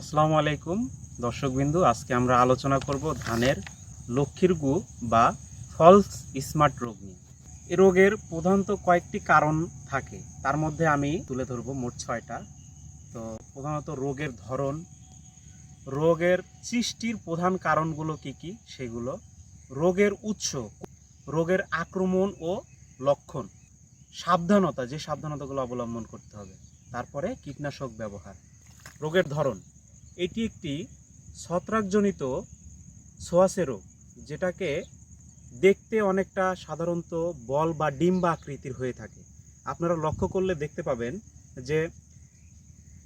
আসসালামু আলাইকুম, দর্শকবিন্দু। আজকে আমরা আলোচনা করব ধানের লক্ষ্মীর গু বা ফলস স্মার্ট রোগ নিয়ে। এ রোগের প্রধানত কয়েকটি কারণ থাকে। তার মধ্যে আমি তুলে ধরবো মোট ছয়টা। তো প্রধানত রোগের ধরন, রোগের সৃষ্টির প্রধান কারণগুলো কি কি সেগুলো, রোগের উৎস, রোগের আক্রমণ ও লক্ষণ, সাবধানতা, যে সাবধানতাগুলো অবলম্বন করতে হবে, তারপরে কীটনাশক ব্যবহার, রোগের ধরন। এটি একটি ছত্রাকজনিত ছোঁয়াচে রোগ, যেটাকে দেখতে অনেকটা সাধারণত বল বা ডিম্বা আকৃতির হয়ে থাকে। আপনারা লক্ষ্য করলে দেখতে পাবেন যে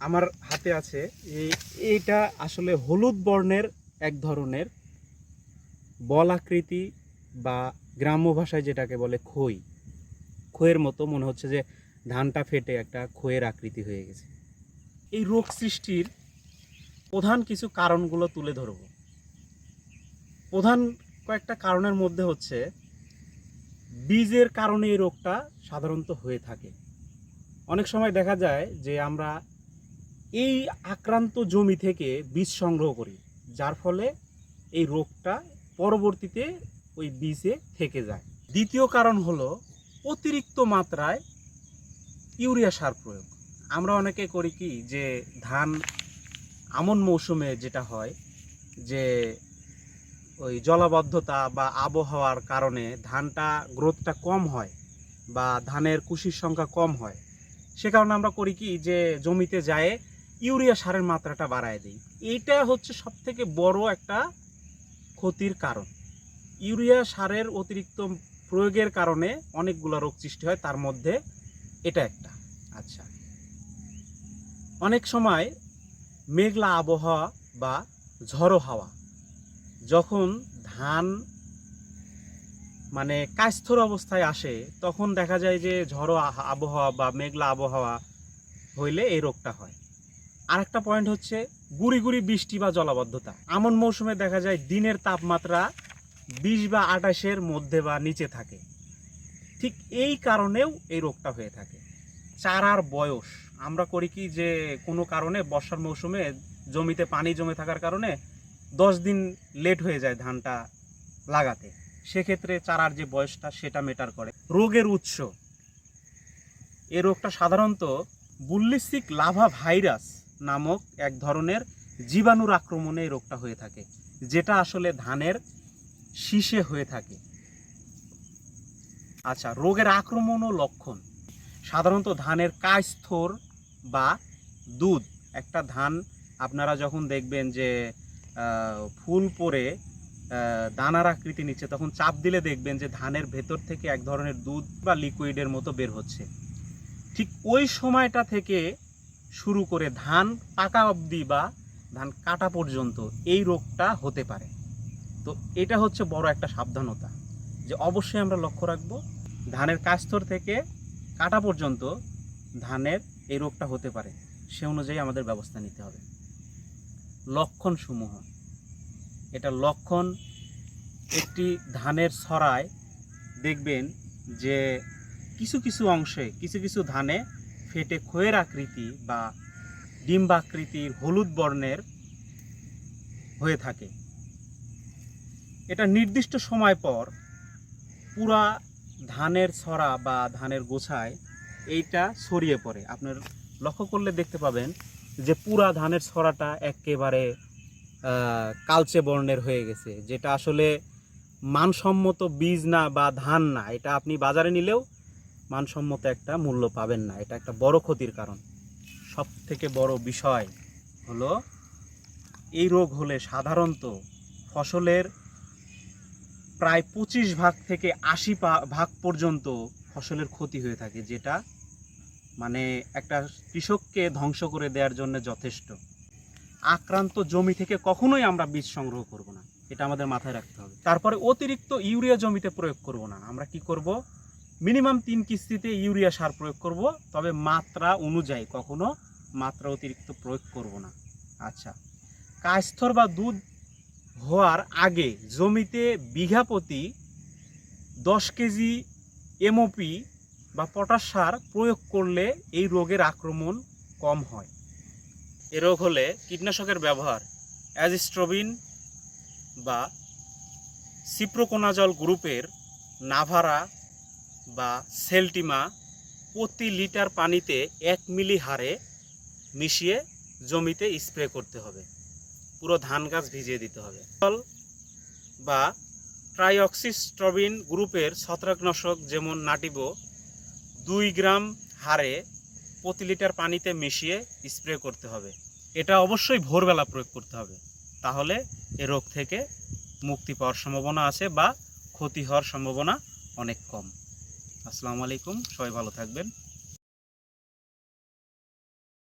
আমার হাতে আছে এই, এইটা আসলে হলুদ বর্ণের এক ধরনের বল আকৃতি বা গ্রাম্য ভাষায় যেটাকে বলে খই। খইয়ের মতো মনে হচ্ছে যে ধানটা ফেটে একটা খইয়ের আকৃতি হয়ে গেছে। এই রোগ সৃষ্টির প্রধান কিছু কারণগুলো তুলে ধরব। প্রধান কয়েকটা কারণের মধ্যে হচ্ছে, বীজের কারণে এই রোগটা সাধারণত হয়ে থাকে। অনেক সময় দেখা যায় যে আমরা এই আক্রান্ত জমি থেকে বীজ সংগ্রহ করি, যার ফলে এই রোগটা পরবর্তীতে ওই বীজে থেকে যায়। দ্বিতীয় কারণ হলো অতিরিক্ত মাত্রায় ইউরিয়া সার প্রয়োগ। আমরা অনেকে করি কি যে ধান আমন মৌসুমে যেটা হয় যে ওই জলাবদ্ধতা বা আবহাওয়ার কারণে ধানটা গ্রোথটা কম হয় বা ধানের কুশির সংখ্যা কম হয়। সে কারণে আমরা করি কি যে জমিতে যায় ইউরিয়া সারের মাত্রাটা বাড়ায় দিই। এইটা হচ্ছে সব থেকে বড় একটা ক্ষতির কারণ। ইউরিয়া সারের অতিরিক্ত প্রয়োগের কারণে অনেকগুলো রোগ সৃষ্টি হয়, তার মধ্যে এটা একটা। আচ্ছা। অনেক সময় মেঘলা আবহাওয়া বা ঝড়ো হাওয়া। যখন ধান মানে কাস্থর অবস্থায় আসে, তখন দেখা যায় যে ঝড়ো আবহাওয়া বা মেঘলা আবহাওয়া হইলে এই রোগটা হয়। আরেকটা পয়েন্ট হচ্ছে গুড়ি গুড়ি বৃষ্টি বা জলাবদ্ধতা। এমন মৌসুমে দেখা যায় দিনের তাপমাত্রা বিশ বা আঠাশের মধ্যে বা নিচে থাকে। ঠিক এই কারণেও এই রোগটা হয়ে থাকে। চারার বয়স। আমরা করি কি যে, কোনো কারণে বর্ষার মৌসুমে জমিতে পানি জমে থাকার কারণে দশ দিন লেট হয়ে যায় ধানটা লাগাতে। সেক্ষেত্রে চারার যে বয়সটা, সেটা মেটার করে। রোগের উৎস। এ রোগটা সাধারণত বুল্লিসিক লাভা ভাইরাস নামক এক ধরনের জীবাণুর আক্রমণে এই রোগটা হয়ে থাকে, যেটা আসলে ধানের শীষে হয়ে থাকে। আচ্ছা রোগের আক্রমণ ও লক্ষণ। সাধারণত ধানের কাস্থর বা দুধ। একটা ধান আপনারা যখন দেখবেন যে ফুল পরে দানার আকৃতি নিচ্ছে, তখন চাপ দিলে দেখবেন যে ধানের ভেতর থেকে এক ধরনের দুধ বা লিকুইডের মতো বের হচ্ছে। ঠিক ওই সময়টা থেকে শুরু করে ধান পাকা অবধি বা ধান কাটা পর্যন্ত এই রোগটা হতে পারে। তো এটা হচ্ছে বড় একটা সাবধানতা। যে অবশ্যই আমরা লক্ষ্য রাখব, ধানের কাস্তর থেকে কাটা পর্যন্ত ধানের এই রোগটা হতে পারে, সে অনুযায়ী আমাদের ব্যবস্থা নিতে হবে। লক্ষণ সমূহ। এটা লক্ষণ একটি ধানের ছড়ায়, দেখবেন যে কিছু কিছু অংশে, কিছু কিছু ধানে ফেটে ক্ষয়ের আকৃতি বা ডিম্বাকৃতির হলুদ বর্ণের হয়ে থাকে। এটা নির্দিষ্ট সময় পর পুরা ধানের ছড়া বা ধানের গোছায় এইটা ছড়িয়ে পড়ে। আপনার লক্ষ্য করলে দেখতে পাবেন যে পুরা ধানের ছড়াটা একেবারে কালচে বর্ণের হয়ে গেছে, যেটা আসলে মানসম্মত বীজ না বা ধান না, এটা আপনি বাজারে নিলেও মানসম্মত একটা মূল্য পাবেন না, এটা একটা বড় ক্ষতির কারণ। সব থেকে বড় বিষয় হলো, এই রোগ হলে সাধারণত ফসলের প্রায় পঁচিশ ভাগ থেকে আশি ভাগ পর্যন্ত ফসলের ক্ষতি হয়ে থাকে, যেটা মানে একটা কৃষককে ধ্বংস করে দেওয়ার জন্য যথেষ্ট। আক্রান্ত জমি থেকে কখনোই আমরা বীজ সংগ্রহ করব না, এটা আমাদের মাথায় রাখতে হবে। তারপরে অতিরিক্ত ইউরিয়া জমিতে প্রয়োগ করব না, আমরা কি করব? মিনিমাম তিন কিস্তিতে ইউরিয়া সার প্রয়োগ করব, তবে মাত্রা অনুযায়ী, কখনো মাত্রা অতিরিক্ত প্রয়োগ করব না। আচ্ছা কাস্থর বা দুধ হওয়ার আগে জমিতে বিঘা প্রতি দশ কেজি এমওপি বা পটাশ সার প্রয়োগ করলে এই রোগের আক্রমণ কম হয়। এ রোগ হলে কীটনাশকের ব্যবহার অ্যাজিস্ট্রোবিন বা সিপ্রোকোনাজল গ্রুপের নাভারা বা সেলটিমা প্রতি লিটার পানিতে এক মিলি হারে মিশিয়ে জমিতে স্প্রে করতে হবে। পুরো ধান গাছ ভিজিয়ে দিতে হবে। ফল বা ট্রাইঅক্সিস্ট্রবিন গ্রুপের ছত্রাকনাশক যেমন নাটিবো, দুই গ্রাম হারে প্রতি লিটার পানিতে মিশিয়ে স্প্রে করতে হবে। এটা অবশ্যই ভোরবেলা প্রয়োগ করতে হবে। তাহলে এ রোগ থেকে মুক্তি পাওয়ার সম্ভাবনা আছে বা ক্ষতি হওয়ার সম্ভাবনা অনেক কম। আসসালামু আলাইকুম, সবাই ভালো থাকবেন।